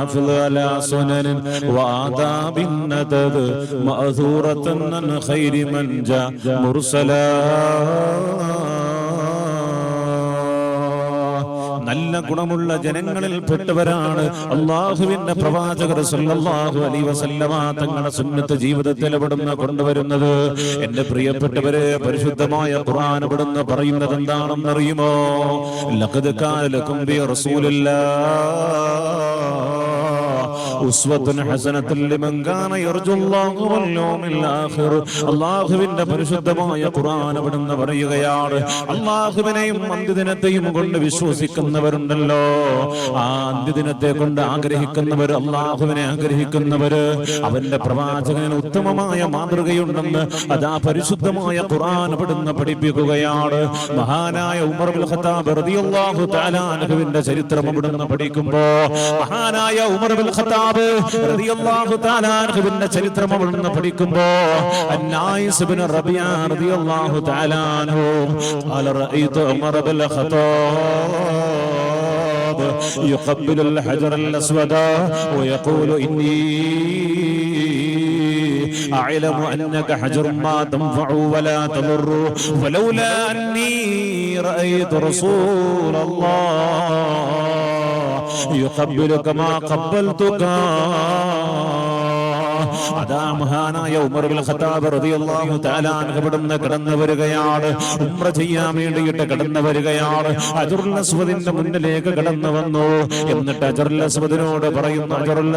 الحفظ على سنن وآداب ندد مأثورة عن خير من جاء مرسلا നല്ല ഗുണമുള്ള ജനങ്ങളിൽ പെട്ടവരാണ് അള്ളാഹുവിന്റെ പ്രവാചകർ സല്ലല്ലാഹു അലൈഹി വസല്ലമ തങ്ങളുടെ സുന്നത്ത് ജീവിതത്തിൽ അവിടുന്ന് കൊണ്ടുവരുന്നത് എന്റെ പ്രിയപ്പെട്ടവരെ പരിശുദ്ധമായ ഖുർആൻ അവിടുന്ന് പറയുന്നത് എന്താണെന്ന് അറിയുമോ ലഖദ് കാന ലക്കും ബി ഉസ്വത്തുൻ ഹസനത്തുൻ ലിമൻ കാന യർജുല്ലാഹു വൽ യൗമിൽ ആഖിർ. അല്ലാഹുവിന്റെ പരിശുദ്ധമായ ഖുർആൻ പറയുകയാണ്. അല്ലാഹുവിനെയും അന്ത്യദിനത്തെയും കൊണ്ട് വിശ്വസിക്കുന്നവരുണ്ടല്ലോ. ആ അന്ത്യദിനത്തെ കൊണ്ട് ആഗ്രഹിക്കുന്നവർ അല്ലാഹുവിനെ ആഗ്രഹിക്കുന്നവര്. അവന്റെ പ്രവാചകന് ഉത്തമമായ മാതൃകയുണ്ടെന്ന് അതാ പരിശുദ്ധമായ ഖുർആൻ അവിടുന്ന് പഠിപ്പിക്കുകയാണ്. മഹാനായ ഉമർ ബിൻ ഖത്താബ് റളിയല്ലാഹു തആല അൻഹുവിന്റെ ചരിത്രം അവിടുന്ന് പഠിക്കുമ്പോ മഹാനായ ഉമർ ബിൻ ഖത്താബ് റളിയല്ലാഹു തആല അൻഹുവിന്റെ ചരിത്രം അവിടുന്ന് പഠിക്കുമ്പോ അന്നായിസ് ബിൻ റബിയ റളിയല്ലാഹു തആല അൻഹു ഖാല റഅയ്തു ഉമർ ബിൻ ഖത്താബ് يقبل الحجر الأسود ويقول إني أعلم أنك حجر ما تنفع ولا تضر ولولا أني رأيت رسول الله يقبلك ما قبلتك മഹാനായ ഉമർ ബിൻ ഖത്താബ് റളിയല്ലാഹു തആല കടന്നു വരികയാണ്. ഉംറ ചെയ്യാൻ വേണ്ടിയിട്ട് കടന്നു വരികയാണ്. അജറുൽ മുന്നിലേക്ക് കടന്നു വന്നു. എന്നിട്ട് അജറുൽ അസ്വദിനോട് പറയുന്നു അജറുൽ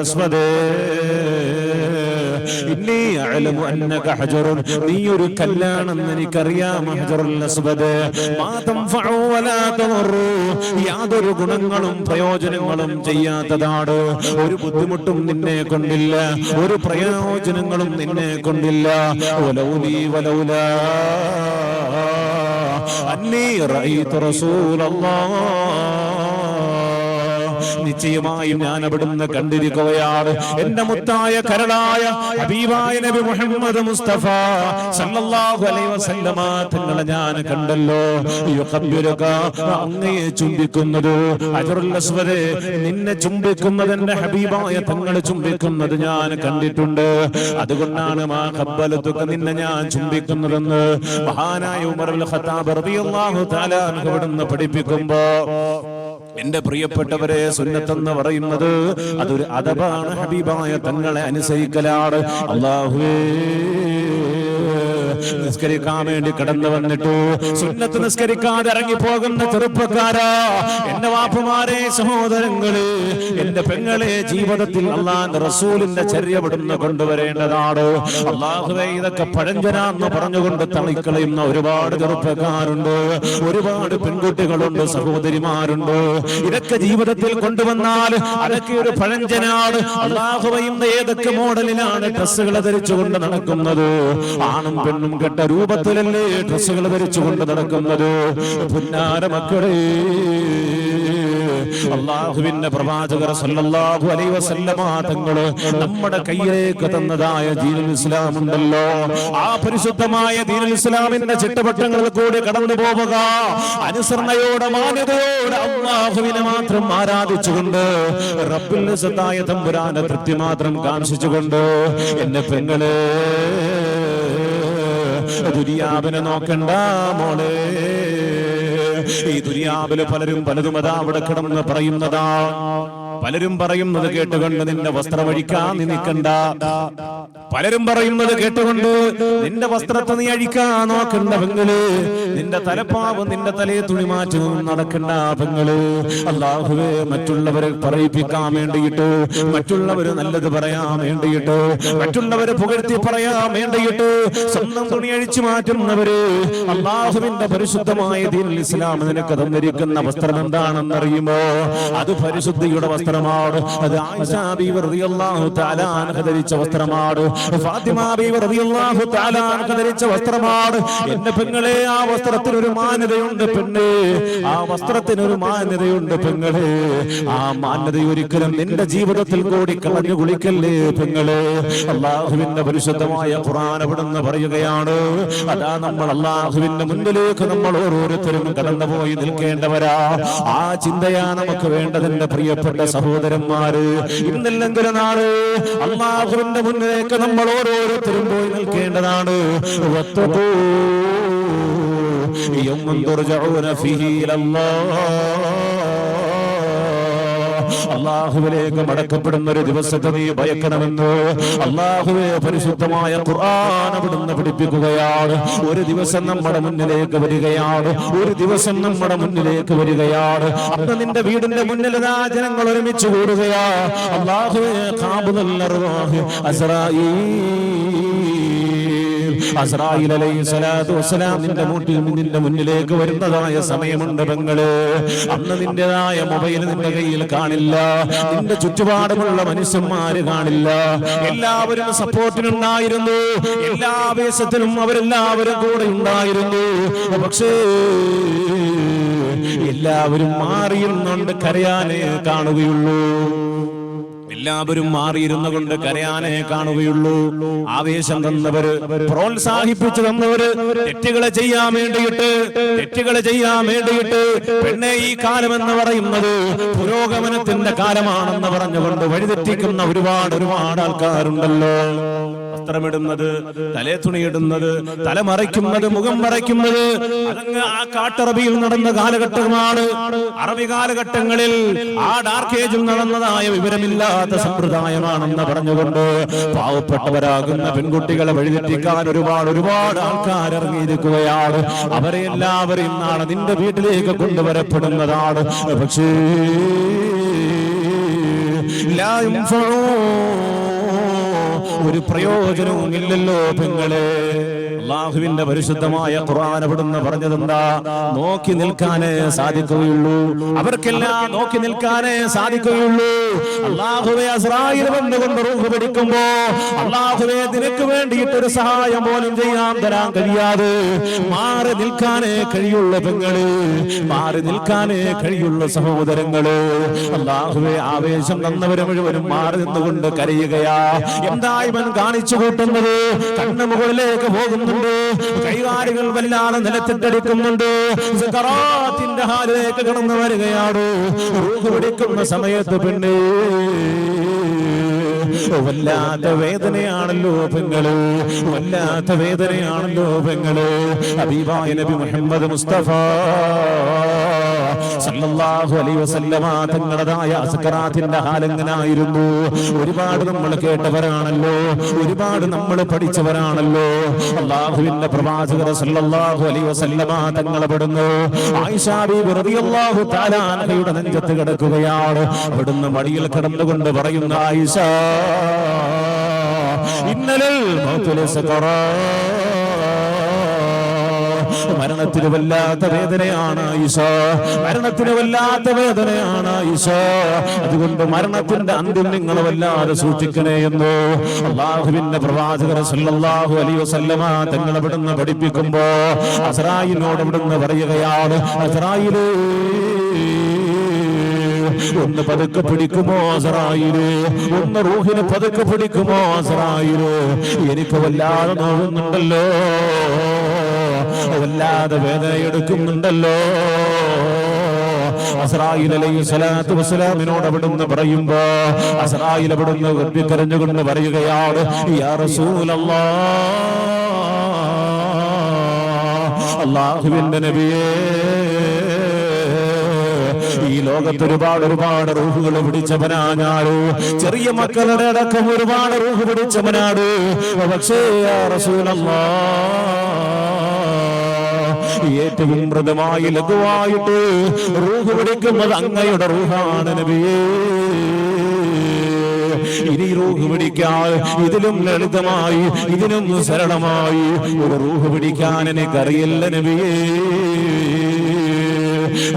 ഇന്നി അലമു അന്നക ഹജറുൻ നീ ഒരു കല്ലാണെന്ന് എനിക്കറിയാം ഹജറുൽ അസ്വദ്. മാ തൻഫഉ വലാ തദറു. യാതൊരു ഗുണങ്ങളും പ്രയോജനങ്ങളും ചെയ്യാത്തതാണ് ഒരു ബുദ്ധിമുട്ടും നിന്നെ കൊണ്ടില്ല. ഒരു പ്രയോജനങ്ങളും നിന്നെ കൊണ്ടില്ല. ഒലൗലി വലൗലാ അന്നീ റഅയ്തു റസൂലല്ലാഹ് നിശ്ചയമായും ഞാൻ അവിടുന്ന് കണ്ടിരിക്കുകയാണ്. എന്റെ മുത്തായ കരളായ ഹബീബായ നബി മുഹമ്മദ് മുസ്തഫ സല്ലല്ലാഹു അലൈഹി വസല്ലമ തങ്ങളെ ഞാൻ കണ്ടല്ലോ. യുഖബ്ബിറുക അങ്ങയെ ചുംബിക്കുന്നത് അജറുൽ അസ്വദ് നിന്നെ ചുംബിക്കുന്നത് എന്റെ ഹബീബായ തങ്ങളെ ചുംബിക്കുന്നത് ഞാൻ കണ്ടിട്ടുണ്ട്. അതുകൊണ്ടാണ് മാ ഖബ്ബലതുക നിന്നെ ഞാൻ ചുംബിക്കുന്നതെന്ന് മഹാനായ ഉമർ അൽ ഖത്താബ് റളിയല്ലാഹു തആല അൻഹു പഠിപ്പിക്കുമ്പോൾ പഠിപ്പിക്കുമ്പോ എന്റെ പ്രിയപ്പെട്ടവരെ സുന്നത്തെന്ന് പറയുന്നത് അതൊരു അതപാണ് ഹബീബായ തങ്ങളെ അനുസരിക്കലാണ്. അള്ളാഹുവേ നിസ്കരിക്കാൻ വേണ്ടി കടന്നു വന്നിട്ടു. സുന്നത്ത് നിസ്കരിക്കാതെ ഇറങ്ങി പോകുന്ന ചെറുപ്പക്കാരാ. എന്റെ വാപ്പുമാരെ സഹോദരങ്ങൾ എന്റെ പെങ്ങളെ ജീവിതത്തിൽ അള്ളാന്റെ റസൂലിന്റെ ചര്യ വിടുന്ന് കൊണ്ടുവരേണ്ടതാണ്? അള്ളാഹുവേ ഇതൊക്കെ പഴഞ്ചനാന്ന് പറഞ്ഞുകൊണ്ട് തളിക്കളയുന്ന ഒരുപാട് ചെറുപ്പക്കാരുണ്ട്. ഒരുപാട് പെൺകുട്ടികളുണ്ട് സഹോദരിമാരുണ്ട്. ഇതൊക്കെ ജീവിതത്തിൽ കൊണ്ടുവന്നാൽ അതൊക്കെ ഒരു പഴഞ്ചനാണ്. അള്ളാഹുവയും ഏതൊക്കെ മോഡലിലാണ് ഡ്രസ്സുകൾ ധരിച്ചുകൊണ്ട് നടക്കുന്നത്? ആണും പെണ്ണും കെട്ട രൂപത്തിലല്ലേ ഡ്രസ്സുകൾ ധരിച്ചുകൊണ്ട് നടക്കുന്നത്? പുന്നാര മക്കളെ അള്ളാഹുവിന്റെ പ്രവാചകർ സല്ലല്ലാഹു അലൈഹി വസല്ലമ തങ്ങൾ നമ്മുടെ കയ്യിലേക്ക് തന്നതായ ദീനുൽ ഇസ്ലാം ഉണ്ടല്ലോ. ആ പരിശുദ്ധമായ ദീനുൽ ഇസ്ലാമിന്റെ ചിട്ടവട്ടങ്ങളിൽ കൂടി കടന്നു പോവുക. അനുസരണയോടെ മാന്യതയോടെ അള്ളാഹുവിനെ മാത്രം ആരാധിച്ചുകൊണ്ട് റബ്ബിൽ സത്തായ തമ്പുരാനെ തൃപ്തി മാത്രം കാണിച്ചുകൊണ്ട് എന്നെ പെങ്ങളെ ദുരിയാവിനെ നോക്കണ്ട മോളെ. ഈ ദുരിയാവിൽ പലരും പലതും അതാ അവിടെ കിടന്ന് പറയുന്നതാ. പലരും പറയുന്നത് കേട്ടുകൊണ്ട് നിന്റെ വസ്ത്രമഴിക്കാൻ നിൽക്കണ്ട. പലരും പറയുന്നത് കേട്ടുകൊണ്ട് നിന്റെ വസ്ത്രത്തെ നീ അഴിക്കാ നോക്കണ്ട പെങ്ങൾ നിന്റെ തലപ്പാവ് നിന്റെ തലയെ തുണി മാറ്റവും നടക്കണ്ട പെങ്ങൾ അള്ളാഹുവെ മറ്റുള്ളവരെ പറയിപ്പിക്കാൻ വേണ്ടിയിട്ട് മറ്റുള്ളവര് നല്ലത് പറയാൻ വേണ്ടിയിട്ട് മറ്റുള്ളവരെ പുകഴ്ത്തി പറയാൻ വേണ്ടിയിട്ട് സ്വന്തം തുണി അഴിച്ചു മാറ്റുന്നവര് അള്ളാഹുവിന്റെ പരിശുദ്ധമായ ദീനുൽ ഇസ്ലാം നിനക്ക് തന്നിരിക്കുന്ന വസ്ത്രം എന്താണെന്ന് അറിയുമോ അത് പരിശുദ്ധിയുടെ വസ്ത്രമാണ്. അത് ആയിഷാ ബീവി റളിയല്ലാഹു തആല അൻഹ ധരിച്ച വസ്ത്രമാണ്. ധരിച്ച വസ്ത്രമാണ്. എന്റെ പെങ്ങളെ ആ വസ്ത്രത്തിന് ഒരു മാന്യതയുണ്ട് പെണ്ണേ. ആ വസ്ത്രത്തിന് ഒരു മാന്യതയുണ്ട് പെങ്ങളെ. ആ മാന്യത ഒരിക്കലും നിന്റെ ജീവിതത്തിൽ കൂടി കളഞ്ഞു കുളിക്കല്ലേ പെങ്ങളെ. അള്ളാഹുവിന്റെ പരിശുദ്ധമായ ഖുർആൻ അവിടുന്ന് പറയുകയാണ് അതാ നമ്മൾ അള്ളാഹുവിന്റെ മുന്നിലേക്ക് നമ്മൾ ഓരോരുത്തരും കടന്നുപോയി നിൽക്കേണ്ടവരാ. ആ ചിന്തയാ നമുക്ക് വേണ്ടതിന്റെ പ്രിയപ്പെട്ട സഹോദരന്മാര്. ഇന്നില്ലെങ്കിലും നാൾ അള്ളാഹുവിന്റെ മുന്നിലേക്ക് നമ്മൾ ഓരോരുത്തരും പോയി നിൽക്കേണ്ടതാണ്. തുർജഊന ഫീഹി ഇലല്ലാഹ്. അള്ളാഹുവിലേക്ക് മടക്കപ്പെടുന്ന ഒരു ദിവസത്തെ നീ ഭയക്കണമെന്ന് അള്ളാഹുവെ പരിശുദ്ധമായ ഖുർആൻ അവിടുന്ന് പഠിപ്പിക്കുകയാണ്. ഒരു ദിവസം നമ്മുടെ മുന്നിലേക്ക് വരികയാണ്. ഒരു ദിവസം നമ്മുടെ മുന്നിലേക്ക് വരികയാണ്. അന്ന് നിന്റെ വീടിന്റെ മുന്നിൽ ജനങ്ങൾ ഒരുമിച്ച് കൂടുകയാ. അള്ളാഹുവെ കാബുദൽ അർവാഹ് അസ്രായീൽ അലൈഹി സ്വലാത്തു വസ്സലാമിന്റെ മുട്ടിൽ നിന്റെ മുന്നിലേക്ക് വരുന്നതായ സമയമുണ്ട് പെങ്ങൾ. അന്ന് നിന്റേതായ മൊബൈൽ നിന്റെ കയ്യിൽ കാണില്ല. നിന്റെ ചുറ്റുപാടുമുള്ള മനുഷ്യന്മാര് കാണില്ല. എല്ലാവരും സപ്പോർട്ടിനുണ്ടായിരുന്നു. എല്ലാ ആവേശത്തിലും അവരെല്ലാവരും കൂടെ ഉണ്ടായിരുന്നു. പക്ഷേ എല്ലാവരും മാറിയിരുന്നുണ്ട് കരയാനേ കാണുകയുള്ളൂ. എല്ലാവരും മാറിയിരുന്നു കൊണ്ട് കരയാനേ കാണുകയുള്ളൂ. ആവേശം തന്നവര് പ്രോത്സാഹിപ്പിച്ചു തന്നവര് തെറ്റുകളെ ചെയ്യാൻ വേണ്ടിയിട്ട് തെറ്റുകളെ ചെയ്യാൻ വേണ്ടിയിട്ട് പെണ്ണെ ഈ കാലം എന്ന് പറയുന്നത് പുരോഗമനത്തിന്റെ കാലമാണെന്ന് പറഞ്ഞുകൊണ്ട് വഴിതെറ്റിക്കുന്ന ഒരുപാട് ഒരുപാട് ആൾക്കാരുണ്ടല്ലോ. വസ്ത്രമിടുന്നത് തലേ തുണിയിടുന്നത് തല മറയ്ക്കുന്നത് മുഖം മറയ്ക്കുന്നത് അതങ്ങ് ആ കാട്ടറബിയിൽ നടന്ന കാലഘട്ടമാണ്. അറബി കാലഘട്ടങ്ങളിൽ ആ ഡാർക്ക് ഏജിൽ നടന്നതായ വിവരമില്ലാത്ത സമ്പ്രദായമാണെന്ന് പറഞ്ഞുകൊണ്ട് പാവപ്പെട്ടവരാകുന്ന പെൺകുട്ടികളെ വഴിതെറ്റിക്കാൻ ഒരുപാട് ഒരുപാട് ആൾക്കാർ ഇറങ്ങിയിരിക്കുകയാണ്. അവരെ എല്ലാവരും ഇന്നാണ് നിന്റെ വീട്ടിലേക്ക് കൊണ്ടുവരപ്പെടുന്നതാണ്. പക്ഷേ ഒരു പ്രയോജനവും ഇല്ലല്ലോ പെങ്ങളെ. അള്ളാഹുവിന്റെ പരിശുദ്ധമായ ഖുർആൻ അവിടുന്ന് പറഞ്ഞതെന്താ? നോക്കി നിൽക്കാനേ സാധിക്കുകയുള്ളൂ. അവർക്കെല്ലാം നോക്കി നിൽക്കാനേ സാധിക്കുകയുള്ളൂ. അള്ളാഹുവെ അസ്രായിൽ വന്നുകൊണ്ട് റൂഹ് പിടിക്കുമ്പോ അള്ളാഹുവെ നിനക്ക് വേണ്ടിയിട്ട് ഒരു സഹായം പോലും ചെയ്യാൻ തരാൻ കഴിയാതെ മാറി നിൽക്കാനേ കഴിയുള്ള പെങ്ങൾ. മാറി നിൽക്കാനേ കഴിയുള്ള സഹോദരങ്ങൾ. അള്ളാഹുവെ ആവേശം തന്നവര് മുഴുവനും മാറി നിന്നുകൊണ്ട് കരയുകയാ. എന്താ ഇവൻ കാണിച്ചു കൂട്ടുന്നത്? കണ്ണു മുകളിലേക്ക് പോകുന്നുണ്ട് കൈകാലുകൾ വല്ലാതെ നിലത്തിട്ടെടുക്കുന്നുണ്ട്. സക്കറാത്തിന്റെ ഹാലിലേക്ക് കടന്നു വരികയാണ്. റൂഹ് പിടിക്കുന്ന സമയത്ത് പിന്നെ വല്ലാത്ത വേദനയാണല്ലോ പെങ്ങൾ. വല്ലാത്ത വേദനയാണല്ലോ പെങ്ങൾ. ഹബീബായ നബി മുഹമ്മദ് മുസ്തഫ സല്ലല്ലാഹു ഒരുപാട് നമ്മൾ കേട്ടവരാണല്ലോ. ഒരുപാട് നമ്മൾ പഠിച്ചവരാണല്ലോ. അള്ളാഹുവിന്റെ പ്രവാചകർ സല്ലല്ലാഹു റളിയല്ലാഹു നെഞ്ചത്ത് കിടക്കുകയാണ്. അവിടുന്ന് മടിയിൽ കിടന്നുകൊണ്ട് പറയുന്ന ആയിഷ ഇന്നലെ മരണത്തിന് വല്ലാത്ത വേദനയാണ് ഈശോ. മരണത്തിന് വല്ലാത്ത വേദനയാണ് ഈശോ. അതുകൊണ്ട് മരണത്തിന്റെ അന്ത്യം നിങ്ങൾ വല്ലാതെ സൂക്ഷിക്കണേ എന്നോ അള്ളാഹുവിന്റെ പ്രവാചകർ സല്ലല്ലാഹു അലൈഹി വസല്ലമ തങ്ങൾ ഇവിടുന്ന് പഠിപ്പിക്കുമ്പോ അസറായിനോട് ഇവിടുന്ന് പറയുകയാണ് അസ്രായിലേ ഒന്ന് പതുക്കെ പിടിക്കുമോ അസറായിൽ? ഒന്ന് റൂഹിന് പതുക്കെ പിടിക്കുമോ അസറായിൽ? എനിക്ക് വല്ലാതെ നോവുന്നുണ്ടല്ലോ. വല്ലാതെ വേദന എടുക്കുന്നുണ്ടല്ലോ അസ്രായിൽ അലൈഹി സ്വലാത്തു വസ്സലാമിനോട് അവിടുന്ന് പറയുമ്പോ അസറായിൽ അവിടുന്ന് ഗർഭിക്കരഞ്ഞുകൊണ്ട് പറയുകയാണ് യാ റസൂലല്ലാ അള്ളാഹുവിന്റെ നബിയേ ഈ ലോകത്ത് ഒരുപാട് ഒരുപാട് റൂഹുകൾ പിടിച്ചവനാ ചെറിയ മക്കളുടെ അടക്കം ഒരുപാട് റൂഹ് പിടിച്ചവനാണ്. പക്ഷേ റസൂലല്ലാ ഏറ്റവും മൃദുമായി ലഘുവായിട്ട് റൂഹ് പിടിക്കുന്നത് അങ്ങയുടെ റൂഹാണ് നബിയേ. ഇനി റൂഹ് പിടിക്കാൻ ഇതിലും ലളിതമായി ഇതിലും സരളമായി ഒരു റൂഹ് പിടിക്കാൻ എനിക്കറിയില്ല നബിയേ.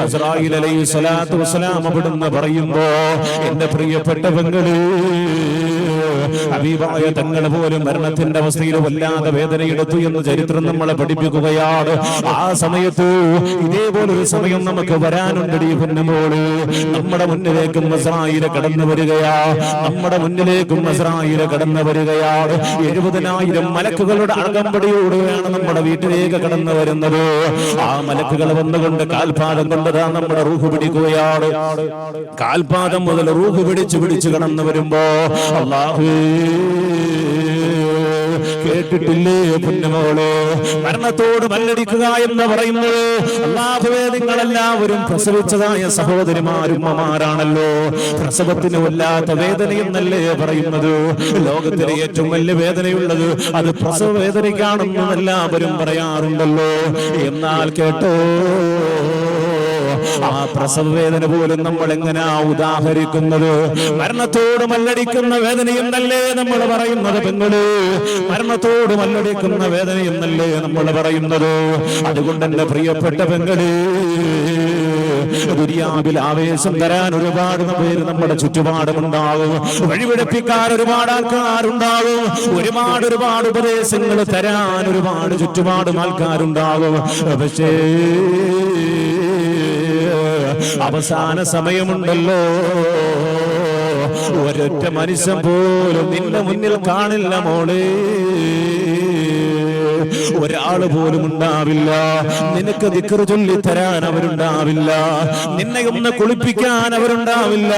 അസ്രായിൽ അലൈഹി സ്വലാത്തു വസ്സലാം അവിടുന്ന് പറയുമ്പോ എന്റെ പ്രിയപ്പെട്ട പെങ്ങൾ ഹബീബായ തങ്ങൾ പോലും മരണത്തിന്റെ അവസ്ഥയിൽ വല്ലാതെ വേദനയെടുത്തു എന്ന് ചരിത്രം നമ്മളെ പഠിപ്പിക്കുകയാണ്. ആ സമയത്ത് ഇതേപോലൊരു സമയം നമുക്ക് പൊന്നുമോൾ. നമ്മുടെ മുന്നിലേക്കും മസ്രായിര കടന്നു വരികയാ. നമ്മുടെ മുന്നിലേക്കും മസ്രായിര കടന്നു വരികയാണ് എഴുപതിനായിരം മലക്കുകളുടെ അകമ്പടിയോടെയാണ് നമ്മുടെ വീട്ടിലേക്ക് കടന്നു വരുന്നത്. ആ മലക്കുകൾ വന്നുകൊണ്ട് കാൽപാദം കൊണ്ടതാ നമ്മുടെ റൂഹ് പിടിക്കുകയാണ്. കാൽപാദം മുതൽ റൂഹ് പിടിച്ചു പിടിച്ചു കടന്നു വരുമ്പോ അള്ളാഹു കേട്ടിട്ടില്ലേ പുണ്യമോളെ മരണത്തോട് മല്ലടിക്കുക എന്ന് പറയുന്നത് അള്ളാഹുവേ നിങ്ങളെല്ലാവരും പ്രസവിച്ചതായ സഹോദരിമാരും ഉമ്മമാരാണല്ലോ. പ്രസവത്തിന് വല്ലാത്ത വേദനയെന്നല്ലേ പറയുന്നത്? ലോകത്തിലെ ഏറ്റവും വലിയ വേദനയുള്ളത് അത് പ്രസവ വേദനയ്ക്കാണെന്ന് എല്ലാവരും പറയാറുണ്ടല്ലോ. എന്നാൽ കേട്ടോ ആ പ്രസവ വേദന പോലും നമ്മൾ എങ്ങനെയാ ഉദാഹരിക്കുന്നത്? മരണത്തോട് മല്ലടിക്കുന്ന വേദനയും നല്ലേ നമ്മൾ പറയുന്നത് പെങ്ങൾ? മരണത്തോട് മല്ലടിക്കുന്ന വേദനയും നല്ലേ നമ്മൾ പറയുന്നത്? അതുകൊണ്ട് എന്റെ പ്രിയപ്പെട്ട പെങ്ങൾ ദുര്യാവിൽ ആവേശം തരാൻ ഒരുപാട് പേര് നമ്മുടെ ചുറ്റുപാടുമുണ്ടാകും. വഴിപിടിപ്പിക്കാൻ ഒരുപാട് ആൾക്കാരുണ്ടാകും. ഒരുപാട് ഒരുപാട് ഉപദേശങ്ങൾ തരാൻ ഒരുപാട് ചുറ്റുപാടും ആൾക്കാരുണ്ടാകും. പക്ഷേ അവസാന സമയമുണ്ടല്ലോ. ഒരൊറ്റ മനുഷ്യൻ പോലും നിന്റെ മുന്നിൽ കാണില്ല മോളെ. ഒരാൾ പോലും ഉണ്ടാവില്ല. നിനക്ക് ദിക്കറ് ചൊല്ലി തരാൻ അവരുണ്ടാവില്ല. നിന്നെ ഒന്ന് കുളിപ്പിക്കാൻ അവരുണ്ടാവില്ല.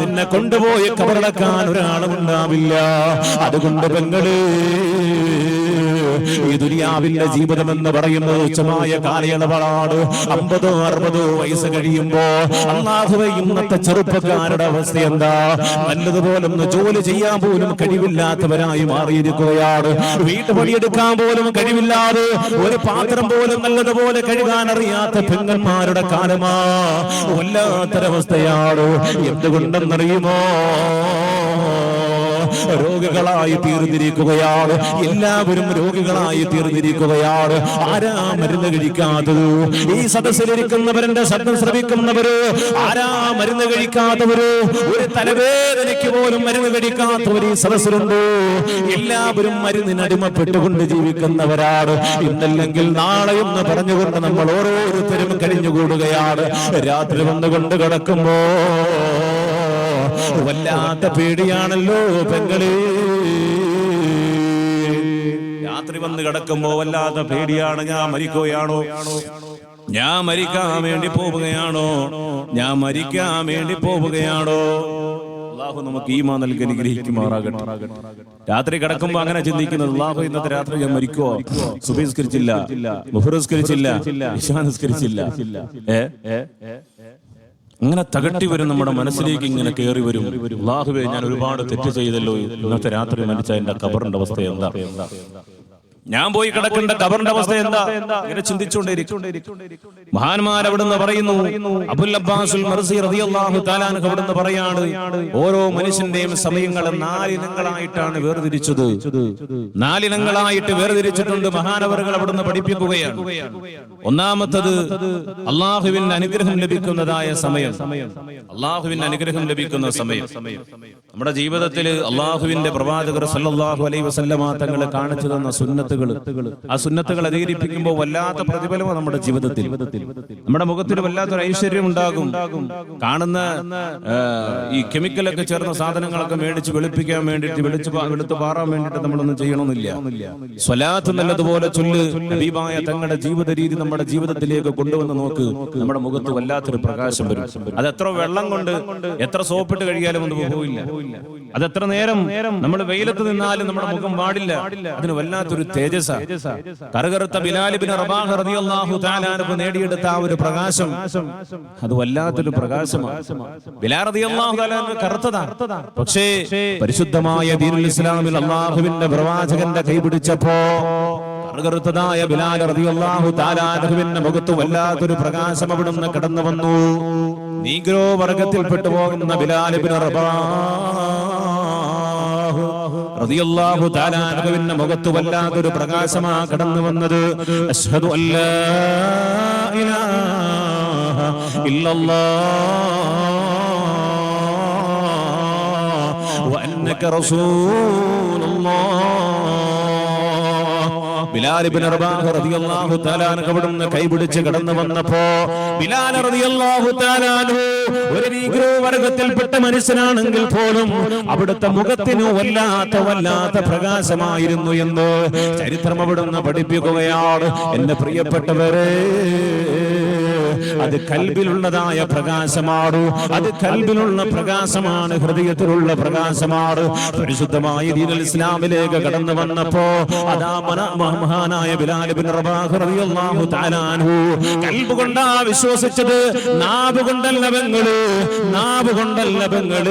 നിന്നെ കൊണ്ടുപോയി കബറടക്കാൻ ഒരാളും ഉണ്ടാവില്ല. അതുകൊണ്ട് പെങ്ങൾ ഈ ദുനിയാവിന്റെ ജീവിതം എന്ന് പറയുന്നത് ഉച്ചമായ കാലയളവാണ്. അമ്പതോ അറുപതോ വയസ്സ് കഴിയുമ്പോ അള്ളാഹുവെ ഇന്നത്തെ ചെറുപ്പക്കാരുടെ അവസ്ഥ എന്താ? നല്ലതുപോലെ ഒന്ന് ജോലി ചെയ്യാൻ പോലും കഴിവില്ലാത്തവരായി മാറിയിരിക്കുകയാണ്. വീട്ടുപണിയെടുക്കാൻ പോലും കഴിവില്ലാതെ ഒരു പാത്രം പോലും നല്ലതുപോലെ കഴുകാൻ അറിയാത്ത പെങ്ങന്മാരുടെ കാലമാ. വല്ലാത്തൊരവസ്ഥയാണ്. എന്തുകൊണ്ടെന്നറിയുമോ? രോഗികളായി തീർന്നിരിക്കുകയാണ്. എല്ലാവരും രോഗികളായി തീർന്നിരിക്കുകയാണ്. ആരാ മരുന്ന് കഴിക്കാത്തത്? ഈ സദസ്സിലിരിക്കുന്നവരുടെ ശബ്ദം ശ്രമിക്കുന്നവര് ആരാ മരുന്ന് കഴിക്കാത്തവര്? ഒരു തലവേദനയ്ക്ക് പോലും മരുന്ന് കഴിക്കാത്തവർ ഈ സദസ്സിലുണ്ട്. എല്ലാവരും മരുന്നിന് അടിമപ്പെട്ടുകൊണ്ട് ജീവിക്കുന്നവരാണ്. ഇന്നല്ലെങ്കിൽ നാളെ എന്ന് പറഞ്ഞുകൊണ്ട് നമ്മൾ ഓരോരുത്തരും കഴിഞ്ഞുകൂടുകയാണ് രാത്രി വന്നുകൊണ്ട് കിടക്കുമ്പോ വല്ലാത്ത പേടിയാണല്ലോ പെങ്ങളെ. രാത്രി വന്ന് കിടക്കുമ്പോ വല്ലാത്ത പേടിയാണ്. ഞാൻ മരിക്കുകയാണോ? ഞാൻ മരിക്കാൻ വേണ്ടി പോവുകയാണോ? ഞാൻ മരിക്കാൻ വേണ്ടി പോവുകയാണോ? അള്ളാഹു നമുക്ക് ഈമാ നൽകി അനുഗ്രഹിക്കുമാറാകട്ടെ. രാത്രി കിടക്കുമ്പോ അങ്ങനെ ചിന്തിക്കുന്നത് അള്ളാഹു ഇന്നത്തെ രാത്രി ഞാൻ മരിക്കുവോ? സുബഹിസ്കരിച്ചില്ല ഏ? ഇഷാനസ്കരിച്ചില്ല ഏ അങ്ങനെ തകട്ടി വരും നമ്മുടെ മനസ്സിലേക്ക് ഇങ്ങനെ കയറി വരും. ലാഹുവേ ഞാൻ ഒരുപാട് തെറ്റ് ചെയ്തല്ലോ. ഇന്നത്തെ രാത്രി മരിച്ച എന്റെ കബറിന്റെ അവസ്ഥ എന്താ? ഞാൻ പോയി കിടക്കേണ്ട കബറിന്റെ അവസ്ഥ എന്താ? ഇങ്ങനെ ചിന്തിച്ചുകൊണ്ടിരിക്കും. മഹാന്മാർ അവിടുന്ന് പറയുന്നു അബുൽ അബ്ബാസുൽ മർസി റളിയല്ലാഹു തആല അൻഹു അവിടുന്ന് പറയാണ് ഓരോ മനുഷ്യന്റെയും സമയങ്ങൾ നാലിനങ്ങളായിട്ടാണ് വേർതിരിച്ചത്. നാലിനങ്ങളായിട്ട് വേർതിരിച്ചിട്ടുണ്ട് മഹാനവറുകൾ അവിടുന്ന് പഠിപ്പിക്കുകയാണ്. ഒന്നാമത്തത് അള്ളാഹുവിന്റെ അനുഗ്രഹം ലഭിക്കുന്നതായ സമയം. അള്ളാഹുവിന്റെ അനുഗ്രഹം ലഭിക്കുന്ന സമയം. നമ്മുടെ ജീവിതത്തിൽ അള്ളാഹുവിന്റെ പ്രവാചകർ സല്ലല്ലാഹു അലൈഹി വസല്ലമ തങ്ങളെ കാണിച്ചു തന്ന സുന്നത്തുകൾ. ആ സുന്നത്തുകൾ അധികരിപ്പിക്കുമ്പോൾ വല്ലാത്ത പ്രതിഫലമാണ് നമ്മുടെ ജീവിതത്തിൽ. നമ്മുടെ മുഖത്തിൽ വല്ലാത്തൊരു ഐശ്വര്യം ഉണ്ടാകും. കാണുന്ന ഈ കെമിക്കലൊക്കെ ചേർന്ന സാധനങ്ങളൊക്കെ മേടിച്ച് വെളുപ്പിക്കാൻ വേണ്ടിയിട്ട് വെളിച്ച് വെളുത്ത് പാറാൻ വേണ്ടിയിട്ട് നമ്മളൊന്നും ചെയ്യണമെന്നില്ല. സ്വലാത്ത് നല്ലതുപോലെ ചൊല്ല് ഹബീബായ തങ്ങളുടെ ജീവിത രീതി നമ്മുടെ ജീവിതത്തിലേക്ക് കൊണ്ടുവന്ന് നോക്ക്. നമ്മുടെ മുഖത്ത് വല്ലാത്തൊരു പ്രകാശം വരും. അത് എത്ര വെള്ളം കൊണ്ട് എത്ര സോപ്പിട്ട് കഴിയാലും ഒന്നും പോവില്ല. അത് എത്ര നേരം നമ്മൾ വെയിലത്ത് നിന്നാലും നമ്മുടെ മുഖം പാടില്ല അതിന് വല്ലാത്തൊരു തേജസ കറുകറുത്ത ബിലാലിബിന് റബാഹ് റളിയല്ലാഹു തആല അൻഹു നേടിയെടുത്ത ആ ഒരു പ്രകാശം. അത് വല്ലാത്തൊരു പ്രകാശമാണ്. ബിലാൽ റളിയല്ലാഹു തആല അൻഹു കറുത്തതാ പക്ഷേ പരിശുദ്ധമായ ദീനുൽ ഇസ്ലാമിൽ അള്ളാഹുവിന്റെ പ്രവാചകന്റെ കൈ പിടിച്ചപ്പോ കറുകറുത്തതായ ബിലാൽ റളിയല്ലാഹു തആല അൻഹുവിന്റെ മുഖത്ത് വല്ലാത്തൊരു പ്രകാശം അവിടുന്ന് കടന്നു വന്നു നീഗ്രോ വർഗത്തിൽപ്പെട്ടു പോകുന്ന ബിലാലിബിന് റബാഹ് റളിയല്ലാഹു തആല അനുഭവിന്റെ മുഖത്ത് വല്ലാത്തൊരു പ്രകാശമാ കടന്നു വന്നത്. അഷ്ഹദു അല്ലാ ഇലാഹ ഇല്ലല്ലാഹ് വഅന്നക റസൂൽ ബിലാൽ ഇബ്നു റബാഹ് റളിയല്ലാഹു തആല അവിടുന്ന് കൈപിടിച്ച് കടന്നു വന്നപ്പോ ബിലാൽ റളിയല്ലാഹു തആല ഒരു നീഗ്രോ വർഗത്തിൽപ്പെട്ട മനുഷ്യനാണെങ്കിൽ പോലും അവിടുത്തെ മുഖത്തിനു വല്ലാത്ത വല്ലാത്ത പ്രകാശമായിരുന്നു എന്ന് ചരിത്രം അവിടുന്ന് പഠിപ്പിക്കുകയാണ്. എന്റെ പ്രിയപ്പെട്ടവരെ അത് കൽബിലുള്ളതായ പ്രകാശമാണ് അത് കൽബിലുള്ള പ്രകാശമാണ് ഹൃദയത്തിലുള്ള പ്രകാശമാണ് പരിശുദ്ധമായ ദീനുൽ ഇസ്ലാമിലേക്ക് കടന്നു വന്നപ്പോ അതാ മഹാനായ ബിലാൽ ഇബ്നു റബാഹ് അൻഹു. കൽബ് കൊണ്ടാ വിശ്വസിച്ചത് നാവ് കൊണ്ടല്ല പെങ്ങൾ നാവ് കൊണ്ടല്ല പെങ്ങൾ.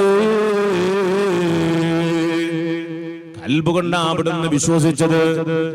കൽബ് കൊണ്ടാ അവിടുന്ന് വിശ്വസിച്ചത്